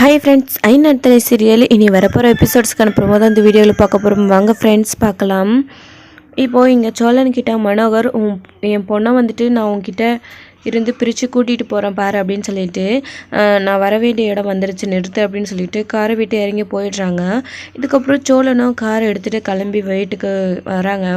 Hi friends ஐநடத்தலை serial இனி வரப்போகிற எபிசோட்ஸ்க்கான promo தான் இந்த வீடியோவில் பார்க்க போகிறோம் வாங்க ஃப்ரெண்ட்ஸ் பார்க்கலாம். இப்போது இங்கே சோழன்கிட்ட மனோகர் உன் என் பொண்ணை வந்துட்டு நான் உங்ககிட்ட இருந்து பிரித்து கூட்டிகிட்டு போகிறேன் பாரு அப்படின்னு சொல்லிட்டு நான் வர வேண்டிய இடம் வந்துருச்சு நிறுத்து அப்படின்னு சொல்லிட்டு காரை விட்டு இறங்கி போயிடுறாங்க. இதுக்கப்புறம் சோழனும் காரை எடுத்துகிட்டு கிளம்பி வீட்டுக்கு வராங்க.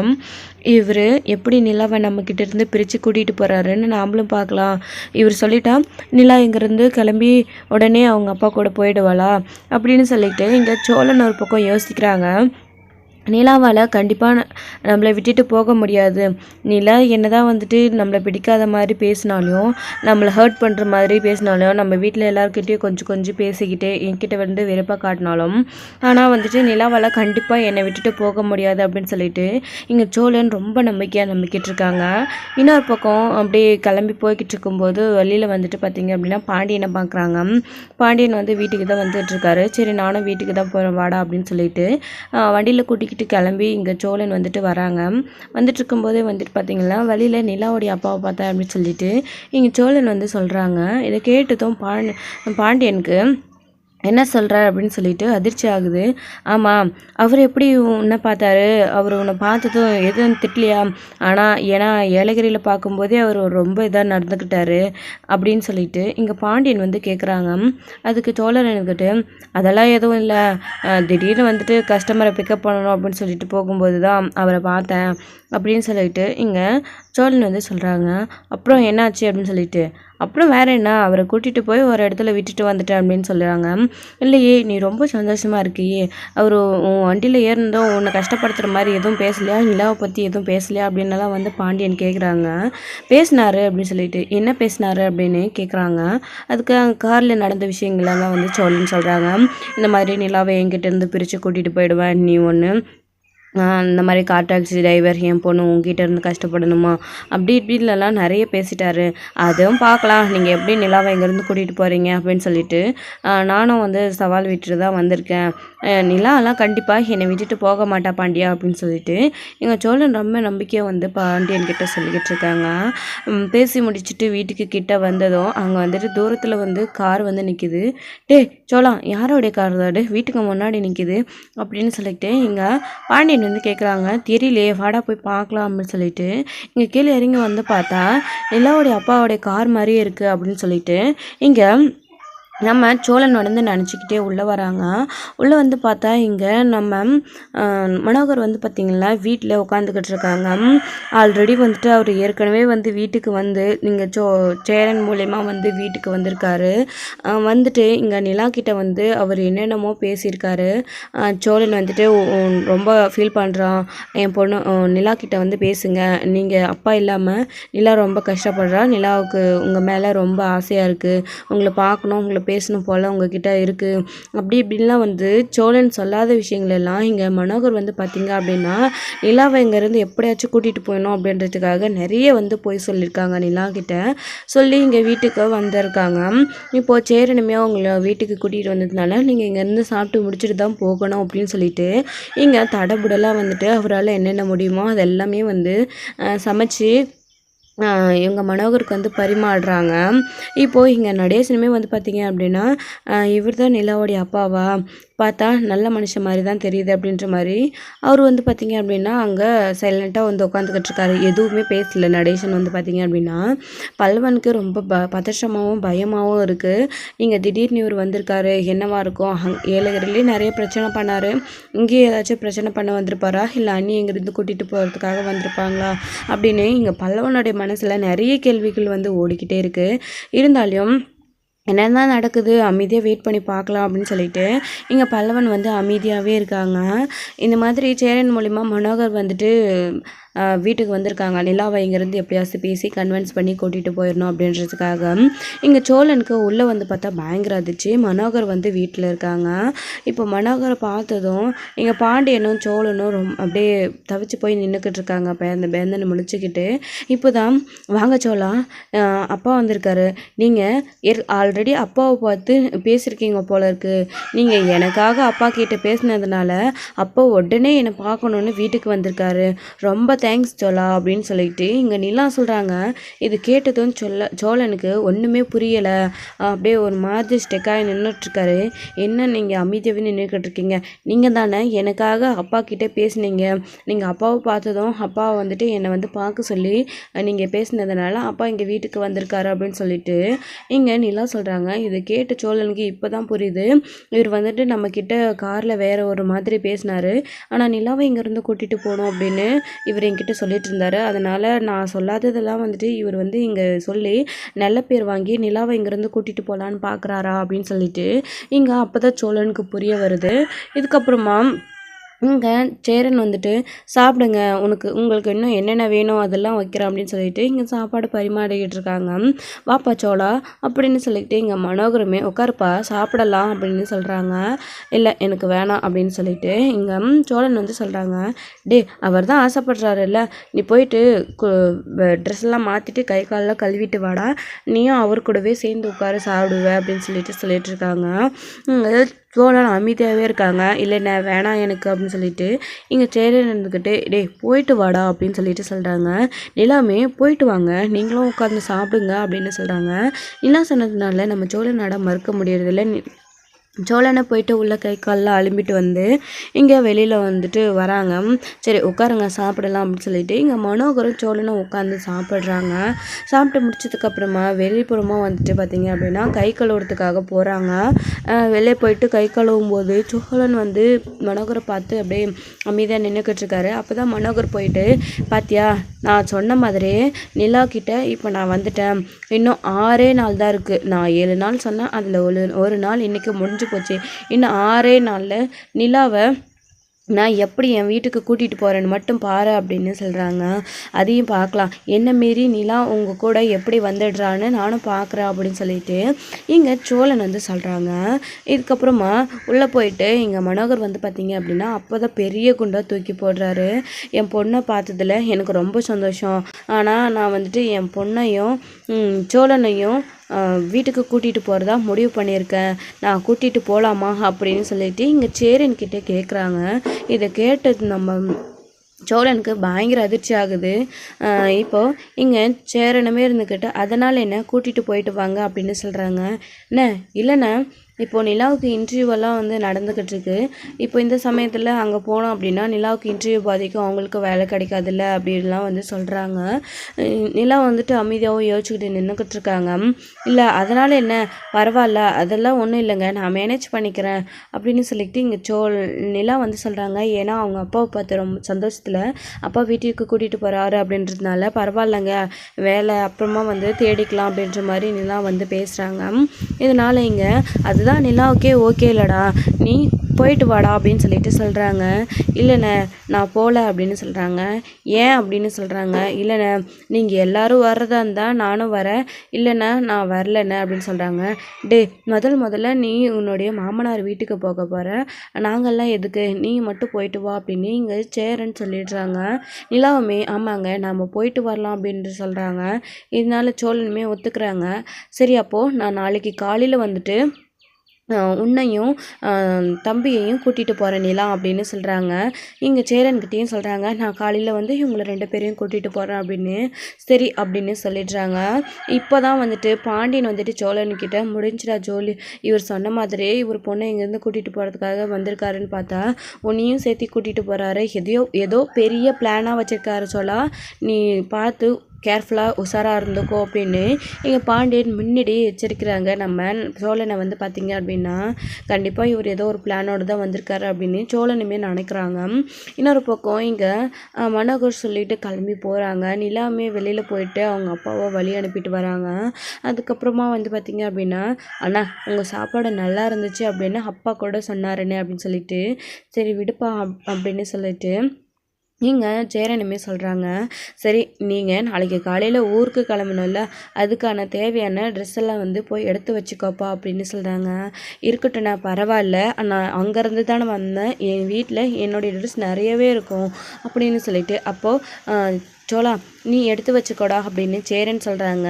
இவர் எப்படி நிலாவை நம்மக்கிட்ட இருந்து பிரித்து கூட்டிகிட்டு போகிறாருன்னு நாமளும் பார்க்கலாம். இவர் சொல்லிட்டா நிலா இங்கேருந்து கிளம்பி உடனே அவங்க அப்பா கூட போயிடுவாளா? அப்படின்னு சொல்லிட்டு இங்கே சோழன் ஒரு பக்கம் யோசிக்கிறாங்க. நிலாவால் கண்டிப்பாக நம்மளை விட்டுட்டு போக முடியாது. நிலா என்னதான் வந்துட்டு நம்மளை பிடிக்காத மாதிரி பேசினாலும் நம்மளை ஹர்ட் பண்ணுற மாதிரி பேசினாலும் நம்ம வீட்டில் எல்லாருக்கிட்டேயும் கொஞ்சம் கொஞ்சம் பேசிக்கிட்டே என்கிட்ட வந்து வெறுப்பாக காட்டினாலும் ஆனால் வந்துட்டு நிலாவால் கண்டிப்பாக என்னை விட்டுட்டு போக முடியாது அப்படின்னு சொல்லிட்டு இங்கே சோழன் ரொம்ப நம்பிக்கையாக நம்பிக்கிட்டு இருக்காங்க. இன்னொரு பக்கம் அப்படியே கிளம்பி போய்கிட்டு இருக்கும்போது வழியில் வந்துட்டு பார்த்திங்க அப்படின்னா பாண்டியனை பார்க்குறாங்க பாண்டியன் வந்து வீட்டுக்கு தான் வந்துட்டு இருக்காரு. சரி நானும் வீட்டுக்கு தான் போகிறேன் வாடா அப்படின்னு சொல்லிட்டு வண்டியில் கூட்டிக்கிட்டு கிளம்பி இங்கே சோழன் வந்துட்டு வராங்க. வந்துட்டு இருக்கும்போதே வந்துட்டு பார்த்தீங்களா வழியில் நிலாவுடைய அப்பாவை பார்த்தேன் அப்படின்னு சொல்லிட்டு இங்கே சோழன் வந்து சொல்கிறாங்க இதை கேட்டதும் பாண்டியனுக்கு என்ன சொல்கிறார் அப்படின்னு சொல்லிட்டு அதிர்ச்சி ஆகுது. ஆமாம் அவர் எப்படி உன்னை பார்த்தாரு? அவர் உன்னை பார்த்ததும் எதுவும் திட்டலையா? ஆனால் ஏன்னா ஏலகிரியில் பார்க்கும்போதே அவர் ரொம்ப இதாக நடந்துக்கிட்டாரு அப்படின்னு சொல்லிட்டு இங்கே பாண்டியன் வந்து கேட்குறாங்க அதுக்கு சோழர் எனக்கிட்டு அதெல்லாம் எதுவும் இல்லை. திடீர்னு வந்துட்டு கஸ்டமரை பிக்கப் பண்ணணும் அப்படின்னு சொல்லிட்டு போகும்போது தான் அவரை பார்த்தேன். அப்படின்னு சொல்லிட்டு இங்கே சோழன் வந்து சொல்கிறாங்க அப்புறம் என்னாச்சு அப்படின்னு சொல்லிட்டு. அப்புறம் வேறு என்ன? அவரை கூட்டிகிட்டு போய் ஒரு இடத்துல விட்டுட்டு வந்துட்டேன் அப்படின்னு சொல்லுறாங்க இல்லையே நீ ரொம்ப சந்தோஷமாக இருக்கியே. அவர் உன் வண்டியில் ஏறினதும் உன்னை கஷ்டப்படுத்துகிற மாதிரி எதுவும் பேசலையா? நிலாவை பற்றி எதுவும் பேசலையா? அப்படின்னலாம் வந்து பாண்டியன் கேட்குறாங்க பேசினாரு அப்படின்னு சொல்லிட்டு. என்ன பேசினாரு அப்படின்னு கேட்குறாங்க அதுக்கு காரில் நடந்த விஷயங்களெல்லாம் வந்து சோழன் சொல்கிறாங்க இந்த மாதிரி நிலாவை என்கிட்ட இருந்து பிரித்து கூட்டிகிட்டு போயிடுவேன். நீ ஒன்று இந்த மாதிரி கார் டாக்ஸி டிரைவர் என் பொண்ணு உங்ககிட்ட இருந்து கஷ்டப்படணுமா? அப்படி இப்படின்லாம் நிறைய பேசிட்டாரு. அதுவும் பார்க்கலாம். நீங்கள் எப்படி நிலாவை இங்கேருந்து கூட்டிகிட்டு போகிறீங்க அப்படின்னு சொல்லிட்டு நானும் வந்து சவால் விட்டுட்டு தான் வந்திருக்கேன். நிலாலாம் கண்டிப்பாக என்னை விட்டுட்டு போக மாட்டா பாண்டியா அப்படின்னு சொல்லிட்டு எங்கள் சோழன் ரொம்ப நம்பிக்கையாக வந்து பாண்டியன் கிட்டே சொல்லிக்கிட்டு இருக்காங்க. பேசி முடிச்சுட்டு வீட்டுக்கு கிட்ட வந்ததும் அங்கே வந்துட்டு தூரத்தில் வந்து கார் வந்து நிற்கிது டே சோழா யாரோடைய கார் தாடு வீட்டுக்கு முன்னாடி நிற்கிது அப்படின்னு சொல்லிட்டு இங்கே பாண்டியன் வந்து கேட்குறாங்க தெரியலையே வாடா போய் பார்க்கலாம் அப்படின்னு சொல்லிட்டு. இங்கே கீழே இறங்கி வந்து பார்த்தா நிலாவுடைய அப்பாவுடைய கார் மாதிரியே இருக்குது அப்படின்னு சொல்லிட்டு. இங்கே நம்ம சோழன் வந்து நினச்சிக்கிட்டே உள்ளே வராங்க. உள்ளே வந்து பார்த்தா இங்கே நம்ம மனோகர் வந்து பார்த்திங்கன்னா வீட்டில் உட்காந்துக்கிட்டு இருக்காங்க. ஆல்ரெடி வந்துட்டு அவர் ஏற்கனவே வந்து வீட்டுக்கு வந்து நீங்கள் சோ சேரன் மூலயமா வந்து வீட்டுக்கு வந்திருக்காரு. வந்துட்டு இங்கே நிலா கிட்ட வந்து அவர் என்னென்னமோ பேசியிருக்காரு. சோழன் வந்துட்டு ரொம்ப ஃபீல் பண்ணுறான் என் பொண்ணு நிலா கிட்ட வந்து பேசுங்க. நீங்கள் அப்பா இல்லாமல் நிலா ரொம்ப கஷ்டப்படுறா. நிலாவுக்கு உங்கள் மேலே ரொம்ப ஆசையாக இருக்குது உங்களை பார்க்கணும் உங்களை பேசணும் போல் உங்ககிட்ட இருக்குது அப்படி இப்படின்லாம் வந்து சோழன் சொல்லாத விஷயங்களெல்லாம் இங்கே மனோகர் வந்து பார்த்திங்க அப்படின்னா நிலாவை இங்கேருந்து எப்படியாச்சும் கூட்டிகிட்டு போயிடணும் அப்படின்றதுக்காக நிறைய வந்து போய் சொல்லியிருக்காங்க நிலா கிட்ட. சொல்லி இங்கே வீட்டுக்கு வந்திருக்காங்க. இப்போது சேரனுமே அவங்கள வீட்டுக்கு கூட்டிகிட்டு வந்ததுனால நீங்கள் இங்கேருந்து சாப்பிட்டு முடிச்சுட்டு தான் போகணும் அப்படின்னு சொல்லிட்டு இங்கே தடபுடலாக வந்துட்டு அவரால் என்னென்ன முடியுமோ அது எல்லாமே வந்து சமைச்சு இவங்க மனோகருக்கு வந்து பரிமாறுறாங்க. இப்போது இங்கே நடேசனுமே வந்து பார்த்தீங்க அப்படின்னா இவர் தான் நிலாவுடைய அப்பாவா? பார்த்தா நல்ல மனுஷன் மாதிரி தான் தெரியுது அப்படின்ற மாதிரி அவர் வந்து பார்த்தீங்க அப்படின்னா அங்கே சைலண்ட்டாக வந்து உட்காந்துக்கிட்டு இருக்காரு. எதுவுமே பேசல. நடேஷன் வந்து பார்த்தீங்க அப்படின்னா பல்லவனுக்கு ரொம்ப ப பதற்றமாகவும் பயமாகவும் இருக்குது இங்கே திடீர்னு இவர் வந்திருக்காரு. என்னவா இருக்கும்? அங் ஏலகிரிலேயே நிறைய பிரச்சனை பண்ணார். இங்கேயே ஏதாச்சும் பிரச்சனை பண்ண வந்திருப்பாரா? இல்லை அண்ணி இங்கேருந்து கூட்டிகிட்டு போகிறதுக்காக வந்திருப்பாங்களா? அப்படின்னு இங்கே பல்லவனுடைய மனசில் நிறைய கேள்விகள் வந்து ஓடிக்கிட்டே இருக்குது இருந்தாலும் என்னதான் நடக்குது? அமைதியாக வெயிட் பண்ணி பார்க்கலாம் அப்படின்னு சொல்லிட்டு இங்கே பல்லவன் வந்து அமைதியாகவே இருக்காங்க. இந்த மாதிரி சேரன் மூலிமா மனோகர் வந்துட்டு வீட்டுக்கு வந்திருக்காங்க. நிலாவைங்கிறது இங்கேருந்து எப்படியாச்சும் பேசி கன்வின்ஸ் பண்ணி கூட்டிகிட்டு போயிடணும் அப்படின்றதுக்காக. இங்கே சோழனுக்கு உள்ளே வந்து பார்த்தா பயங்கர அதிர்ச்சி. மனோகர் வந்து வீட்டில் இருக்காங்க. இப்போ மனோகரை பார்த்ததும் இங்கே பாண்டியனும் சோழனும் ரொம்ப அப்படியே தவிச்சு போய் நின்றுக்கிட்டு இருக்காங்க. பேந்த பேந்தனை முழிச்சுக்கிட்டு இப்போ தான் வாங்க சோழா அப்பா வந்திருக்காரு. நீங்கள் ஆல்ரெடி அப்பாவை பார்த்து பேசியிருக்கீங்க போல இருக்குது நீங்கள் எனக்காக அப்பா கிட்ட பேசினதுனால அப்பா உடனே என்னை பார்க்கணுன்னு வீட்டுக்கு வந்திருக்காரு. ரொம்ப தேங்க்ஸ் ஜோலா அப்படின்னு சொல்லிட்டு இங்கே நிலா சொல்கிறாங்க இது கேட்டதும் சொல்ல சோழனுக்கு ஒன்றுமே புரியலை. அப்படியே ஒரு மாதிரி ஸ்டெக்காக நின்றுட்டுருக்காரு என்ன நீங்கள் அமைதியாகவே நின்றுக்கிட்டு இருக்கீங்க நீங்கள் தானே எனக்காக அப்பா கிட்டே பேசுனீங்க. நீங்கள் அப்பாவை பார்த்ததும் அப்பா வந்துட்டு என்னை வந்து பார்க்க சொல்லி நீங்கள் பேசினதுனால அப்பா இங்கே வீட்டுக்கு வந்திருக்காரு அப்படின்னு சொல்லிட்டு இங்கே நிலா சொல்கிறாங்க இது கேட்ட சோழனுக்கு இப்போ தான் புரியுது. இவர் வந்துட்டு நம்மக்கிட்ட காரில் வேறு ஒரு மாதிரி பேசினார். ஆனால் நிலாவை இங்கேருந்து கூட்டிகிட்டு போகணும் அப்படின்னு இவர் என்கிட்ட சொல்லிட்டு இருந்தார் அதனால் நான் சொல்லாததெல்லாம் வந்துட்டு இவர் வந்து இங்கே சொல்லி நல்ல பேர் வாங்கி நிலாவை இங்கேருந்து கூட்டிகிட்டு போகலான்னு பார்க்குறாரா அப்படின்னு சொல்லிட்டு இங்கே அப்போ தான் சோழனுக்கு புரிய வருது. இதுக்கப்புறமா இங்கே சேரன் வந்துட்டு சாப்பிடுங்க உனக்கு உங்களுக்கு இன்னும் என்னென்ன வேணும் அதெல்லாம் வைக்கிறேன் அப்படின்னு சொல்லிட்டு இங்கே சாப்பாடு பரிமாறிக்கிட்டு இருக்காங்க. வாப்பா சோளா அப்படின்னு சொல்லிட்டு இங்கே மனோகரமே உட்காருப்பா சாப்பிடலாம் அப்படின்னு சொல்கிறாங்க இல்லை எனக்கு வேணாம் அப்படின்னு சொல்லிட்டு இங்கே சோழன் வந்து சொல்கிறாங்க டே அவர் தான் ஆசைப்படுறாருல்ல நீ போயிட்டு ட்ரெஸ் எல்லாம் மாற்றிட்டு கை காலெலாம் கழுவிட்டு வாடா. நீயும் அவர் கூடவே சேர்ந்து உட்காரு சாப்பிடுவேன் அப்படின்னு சொல்லிட்டு சொல்லிட்டு இருக்காங்க. சோழன் அமைதியாகவே இருக்காங்க. இல்லைண்ணே வேணாம் எனக்கு அப்படின்னு சொல்லிட்டு இங்கே சேரன் இருந்துக்கிட்டு டே போயிட்டு வாடா அப்படின்னு சொல்லிட்டு சொல்கிறாங்க நிலாமே போயிட்டு வாங்க. நீங்களும் உட்காந்து சாப்பிடுங்க அப்படின்னு சொல்கிறாங்க நிலா சொன்னதுனால நம்ம சோழனாட மறுக்க முடியறதில்ல. சோழனை போயிட்டு உள்ள கை காலில் அலும்பிட்டு வந்து இங்கே வெளியில் வந்துட்டு வராங்க. சரி உட்காருங்க சாப்பிடலாம் அப்படின்னு சொல்லிட்டு இங்கே மனோகரும் சோழனும் உட்காந்து சாப்பிட்றாங்க. சாப்பிட்டு முடிச்சதுக்கப்புறமா வெளிப்புறமாக வந்துட்டு பார்த்திங்க அப்படின்னா கை கழுவுறதுக்காக போகிறாங்க வெளியே போயிட்டு கை கழுவும் போது சோழன் வந்து மனோகரை பார்த்து அப்படியே அமைதியாக நின்றுக்கிட்டு இருக்காரு. அப்போ தான் மனோகர் போயிட்டு பாத்தியா நான் சொன்ன மாதிரி நிலா கிட்ட இப்போ நான் வந்துட்டேன். இன்னும் ஆறே நாள் தான் இருக்குது நான் ஏழு நாள் சொன்னேன் அதில் ஒரு ஒரு நாள் இன்றைக்கி முடிஞ்சு முடிஞ்சு போச்சு. இன்னும் ஆறே நாளில் நிலாவை நான் எப்படி என் வீட்டுக்கு கூட்டிகிட்டு போகிறேன்னு மட்டும் பாரு அப்படின்னு சொல்கிறாங்க அதையும் பார்க்கலாம். என்ன மாரி நிலா உங்கள் கூட எப்படி வந்துடுறான்னு நானும் பார்க்குறேன் அப்படின்னு சொல்லிட்டு இங்கே சோழன் வந்து சொல்கிறாங்க இதுக்கப்புறமா உள்ளே போயிட்டு இங்கே மனோகர் வந்து பார்த்தீங்க அப்படின்னா அப்போ தான் பெரிய குண்டாக தூக்கி போடுறாரு. என் பொண்ணை பார்த்ததில் எனக்கு ரொம்ப சந்தோஷம். ஆனால் நான் வந்துட்டு என் பொண்ணையும் சோழனையும் வீட்டுக்கு கூட்டிகிட்டு போகிறதா முடிவு பண்ணியிருக்கேன். நான் கூட்டிகிட்டு போகலாமா அப்படின்னு சொல்லிட்டு இங்கே சேரன்கிட்ட கேட்குறாங்க இதை கேட்டது நம்ம சோழனுக்கு பயங்கர அதிர்ச்சி ஆகுது. இப்போது இங்கே சேரனமே இருந்துக்கிட்டு அதனால் என்ன கூட்டிகிட்டு போயிட்டு வாங்க அப்படின்னு சொல்கிறாங்க என்ன இல்லைண்ணே இப்போது நிலாவுக்கு இன்டர்வியூவெல்லாம் வந்து நடந்துக்கிட்டு இருக்கு இப்போ இந்த சமயத்தில் அங்கே போனோம் அப்படின்னா நிலாவுக்கு இன்டர்வியூ பாதிக்கும். அவங்களுக்கு வேலை கிடைக்காதுல்ல அப்படின்லாம் வந்து சொல்கிறாங்க நிலா வந்துட்டு அமைதியாகவும் யோசிச்சுக்கிட்டு நின்றுக்கிட்டு இருக்காங்க இல்லை அதனால் என்ன? பரவாயில்ல. அதெல்லாம் ஒன்றும் இல்லைங்க. நான் மேனேஜ் பண்ணிக்கிறேன் அப்படின்னு சொல்லிக்கிட்டு இங்கே சோல் நிலா வந்து சொல்கிறாங்க ஏன்னா அவங்க அப்பாவை பார்த்து ரொம்ப சந்தோஷத்தில் அப்பா வீட்டுக்கு கூட்டிகிட்டு போகிறாரு அப்படின்றதுனால பரவாயில்லைங்க. வேலை அப்புறமா வந்து தேடிக்கலாம் அப்படின்ற மாதிரி நிலா வந்து பேசுகிறாங்க இதனால் இங்கே அது அதுதான் நிலாவுக்கே ஓகே இல்லைடா. நீ போயிட்டு வாடா அப்படின்னு சொல்லிட்டு சொல்கிறாங்க இல்லைண்ணே நான் போகல அப்படின்னு சொல்கிறாங்க ஏன்? அப்படின்னு சொல்கிறாங்க இல்லைண்ணே நீங்கள் எல்லோரும் வர்றதா இருந்தால் நானும் வரேன். இல்லைண்ணே நான் வரலண்ணே அப்படின்னு சொல்கிறாங்க டே முதல் முதல்ல நீ உன்னுடைய மாமனார் வீட்டுக்கு போக போகிற நாங்கள்லாம் எதுக்கு? நீ மட்டும் போயிட்டு வா அப்படின்னு இங்கே சேரன்னு சொல்லிடுறாங்க. நிலாவுமே ஆமாங்க நம்ம போயிட்டு வரலாம் அப்படின்ட்டு சொல்கிறாங்க இதனால சோழனுமே ஒத்துக்கிறாங்க. சரி அப்போது நான் நாளைக்கு காலையில் வந்துட்டு உன்னையும் தம்பியையும் கூட்டிகிட்டு போகிறேன் நிலா அப்படின்னு சொல்கிறாங்க இங்கே சேரன்கிட்டையும் சொல்கிறாங்க நான் காலையில் வந்து இவங்களை ரெண்டு பேரையும் கூட்டிகிட்டு போகிறேன் அப்படின்னு சரி அப்படின்னு சொல்லிடுறாங்க. இப்போ தான் வந்துட்டு பாண்டியன் வந்துட்டு சோழன்கிட்ட முடிஞ்சிடா ஜோலி. இவர் சொன்ன மாதிரியே இவர் பொண்ணை இங்கேருந்து கூட்டிகிட்டு போகிறதுக்காக வந்திருக்காருன்னு பார்த்தா உன்னையும் சேர்த்து கூட்டிகிட்டு போகிறாரு எதையோ ஏதோ பெரிய பிளானாக வச்சுருக்காரு சோழா. நீ பார்த்து கேர்ஃபுல்லாக உஷாராக இருந்துக்கோ அப்படின்னு எங்கள் பாண்டியன் முன்னாடி எச்சரிக்கிறாங்க. நம்ம சோழனை வந்து பார்த்திங்க அப்படின்னா கண்டிப்பாக இவர் ஏதோ ஒரு பிளானோடு தான் வந்திருக்காரு அப்படின்னு சோழனுமே நினைக்கிறாங்க. இன்னொரு பக்கம் இங்கே மனோகர் சொல்லிட்டு கிளம்பி போகிறாங்க நிலாமே வெளியில் போயிட்டு அவங்க அப்பாவை வழி அனுப்பிட்டு வராங்க. அதுக்கப்புறமா வந்து பார்த்திங்க அப்படின்னா அண்ணா உங்கள் சாப்பாடு நல்லா இருந்துச்சு அப்படின்னு அப்பா கூட சொன்னாருன்னு அப்படின்னு சொல்லிட்டு சரி விடுப்பா அப்படின்னு சொல்லிட்டு நீங்கள் சேரனுமே சொல்கிறாங்க சரி நீங்கள் நாளைக்கு காலையில் ஊருக்கு கிளம்பணும்ல அதுக்கான தேவையான ட்ரெஸ் எல்லாம் வந்து போய் எடுத்து வச்சுக்கோப்பா அப்படின்னு சொல்கிறாங்க இருக்கட்டும் நான் பரவாயில்ல. நான் அங்கேருந்து தானே வந்தேன். என் வீட்டில் என்னுடைய ட்ரெஸ் நிறையவே இருக்கும் அப்படின்னு சொல்லிட்டு அப்போது சோழா நீ எடுத்து வச்சுக்கோடா அப்படின்னு சேரன் சொல்கிறாங்க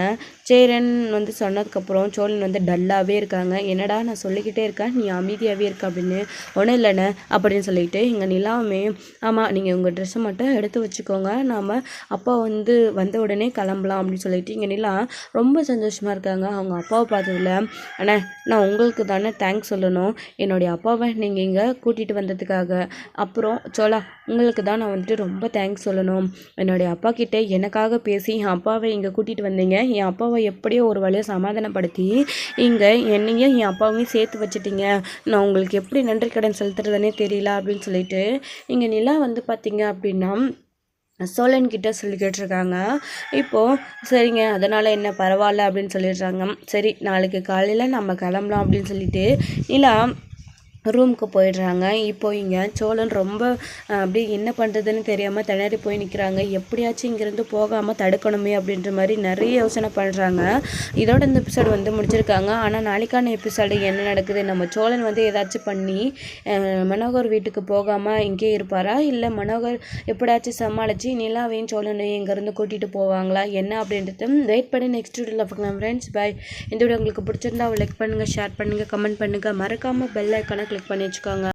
சேரன் வந்து சொன்னதுக்கப்புறம் சோழன் வந்து டல்லாகவே இருக்காங்க. என்னடா நான் சொல்லிக்கிட்டே இருக்கேன் நீ அமைதியாகவே இருக்க அப்படின்னு. ஒன்றும் இல்லைண்ணே அப்படின்னு சொல்லிட்டு இங்கே நிலாவுமே ஆமாம் நீங்கள் உங்கள் ட்ரெஸ்ஸை மட்டும் எடுத்து வச்சுக்கோங்க. நாம் அப்பா வந்து வந்த உடனே கிளம்பலாம் அப்படின்னு சொல்லிட்டு இங்கே நிலா ரொம்ப சந்தோஷமாக இருக்காங்க. அவங்க அப்பாவை பார்த்ததில்ல அண்ணே நான் உங்களுக்கு தானே தேங்க்ஸ் சொல்லணும். என்னுடைய அப்பாவை நீங்கள் இங்கே கூட்டிகிட்டு வந்ததுக்காக. அப்புறம் சோழா உங்களுக்கு தான் நான் வந்துட்டு ரொம்ப தேங்க்ஸ் சொல்லணும். என்னுடைய அப்பா கிட்டே எனக்காக பேசி என் அப்பாவை இங்கே கூட்டிகிட்டு வந்தீங்க. என் அப்பாவை எப்படியோ ஒரு வழியாக சமாதானப்படுத்தி இங்கே என்னையும் என் அப்பாவையும் சேர்த்து வச்சிட்டீங்க. நான் உங்களுக்கு எப்படி நன்றி கடன் செலுத்துறதுனே தெரியல அப்படின்னு சொல்லிட்டு இங்கே நிலா வந்து பார்த்தீங்க அப்படின்னா சோழன் கிட்டே சொல்லிக்கிட்டு இருக்காங்க இப்போது சரிங்க அதனால் என்ன பரவாயில்ல அப்படின்னு சொல்லிடுறாங்க. சரி நாளைக்கு காலையில் நம்ம கிளம்பலாம் அப்படின்னு சொல்லிட்டு நிலா ரூமுக்கு போயிடுறாங்க. இப்போ இங்கே சோழன் ரொம்ப அப்படியே என்ன பண்ணுறதுன்னு தெரியாமல் திணறி போய் நிற்கிறாங்க எப்படியாச்சும் இங்கேருந்து போகாமல் தடுக்கணுமே அப்படின்ற மாதிரி நிறைய யோசனை பண்ணுறாங்க இதோட இந்த எபிசோடு வந்து முடிச்சிருக்காங்க ஆனால் நாளைக்கான எபிசோடு என்ன நடக்குது? நம்ம சோழன் வந்து ஏதாச்சும் பண்ணி மனோகர் வீட்டுக்கு போகாமல் இங்கேயே இருப்பாரா? இல்லை மனோகர் எப்படியாச்சும் சமாளித்து நிலாவையும் சோழனையும் இங்கேருந்து கூட்டிகிட்டு போவாங்களா? என்ன அப்படின்றது வெயிட் பண்ணி நெக்ஸ்ட் வீடியோவில் பார்க்கலாம் ஃப்ரெண்ட்ஸ் பை இந்த வீடியோ உங்களுக்கு பிடிச்சிருந்தா லைக் பண்ணுங்கள் ஷேர் பண்ணுங்கள் கமெண்ட் பண்ணுங்கள் மறக்காமல் பெல் ஐக்கானை கிளிக் பண்ணி வச்சுக்கோங்க